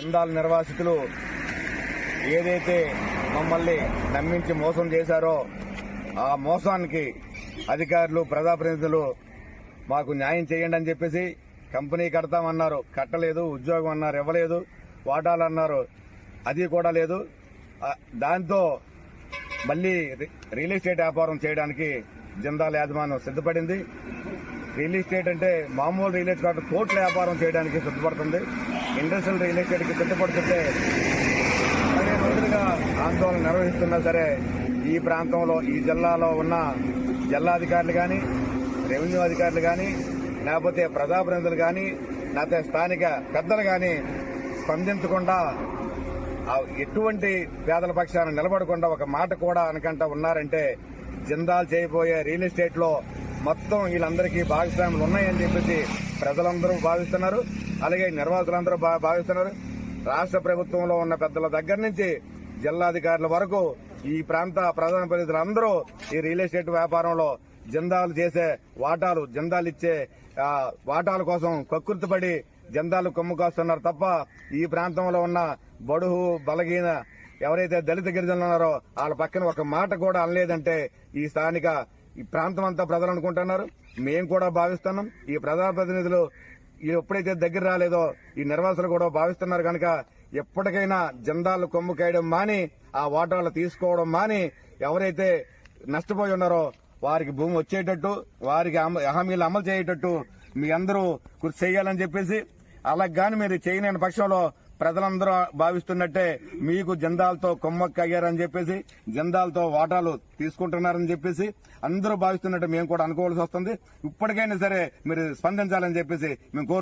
జిందాల్ నిర్వాసితులు ఏదైతే మమ్మల్ని నమ్మించి మోసం చేశారో ఆ మోసానికి అధికారులు ప్రజాప్రతినిధులు మాకు న్యాయం చేయండి అని చెప్పేసి కంపెనీ కడతామన్నారు కట్టలేదు ఉద్యోగం అన్నారు ఇవ్వలేదు వాటాలు అన్నారు. అది కూడా లేదు. దాంతో మళ్ళీ రి- రియల్ ఎస్టేట్ వ్యాపారం చేయడానికి జిందాల్ యాజమాన్యం సిద్ధపడింది. రియల్ ఎస్టేట్ అంటే మామూలు రియల్ ఎస్టేట్ కోట్ల వ్యాపారం చేయడానికి సిద్ధపడుతుంది. ఇండస్ట్రియల్ రియల్ ఎస్టేట్కి సిద్ధపడుతుంటే పదిహేను రోజులుగా ఆందోళన నిర్వహిస్తున్నా సరే ఈ ప్రాంతంలో ఈ జిల్లాలో ఉన్న జిల్లాధికారులు కానీ రెవెన్యూ అధికారులు కానీ లేకపోతే ప్రజాప్రతినిధులు కానీ లేకపోతే స్థానిక పెద్దలు కానీ స్పందించకుండా ఆ ఎటువంటి పేదల పక్షాన నిలబడకుండా ఒక మాట కూడా అనకంట ఉన్నారంటే జిందాల్ చేయబోయే రియల్ ఎస్టేట్లో మొత్తం వీళ్ళందరికీ భాగస్వాములు ఉన్నాయని చెప్పేసి ప్రజలందరూ భావిస్తున్నారు. అలాగే నిర్వాసులందరూ భావిస్తున్నారు. రాష్ట్ర ప్రభుత్వంలో ఉన్న పెద్దల దగ్గర నుంచి జిల్లాధికారుల వరకు ఈ ప్రాంత ప్రధాన ప్రతినిధులందరూ ఈ రియల్ ఎస్టేట్ వ్యాపారంలో జిందాలు చేసే వాటాలు జిందాలు ఇచ్చే వాటాల కోసం కక్కుర్తిపడి జెండాలు కొమ్ముకొస్తున్నారు తప్ప ఈ ప్రాంతంలో ఉన్న బడుగు బలహీన ఎవరైతే దళిత గిరిజనులు ఉన్నారో వాళ్ళ పక్కన ఒక మాట కూడా అనలేదంటే ఈ స్థానిక ఈ ప్రాంతం అంతా ప్రజలు అనుకుంటున్నారు. మేము కూడా భావిస్తున్నాం. ఈ ప్రజాప్రతినిధులు ప్రతినిధులు ఎప్పుడైతే దగ్గర రాలేదో ఈ నిర్వాసులు కూడా భావిస్తున్నారు కనుక ఎప్పటికైనా జెండాలు కొమ్ము కాయడం మాని ఆ వాటాలు తీసుకోవడం మాని ఎవరైతే నష్టపోయి ఉన్నారో వారికి భూమి వచ్చేటట్టు వారికి అమ- హామీలు అమలు చేయేటట్టు మీ అందరూ కృషి చేయాలని చెప్పేసి అలా కానీ మీరు చేయలేని పక్షంలో ప్రజలందరూ భావిస్తున్నట్టే మీకు జెండాలతో కొమ్మక్క అయ్యారని చెప్పేసి జెండాలతో వాటాలు తీసుకుంటున్నారని చెప్పేసి అందరూ భావిస్తున్నట్టు మేము కూడా అనుకోవాల్సి వస్తుంది. ఇప్పటికైనా సరే మీరు స్పందించాలని చెప్పేసి మేము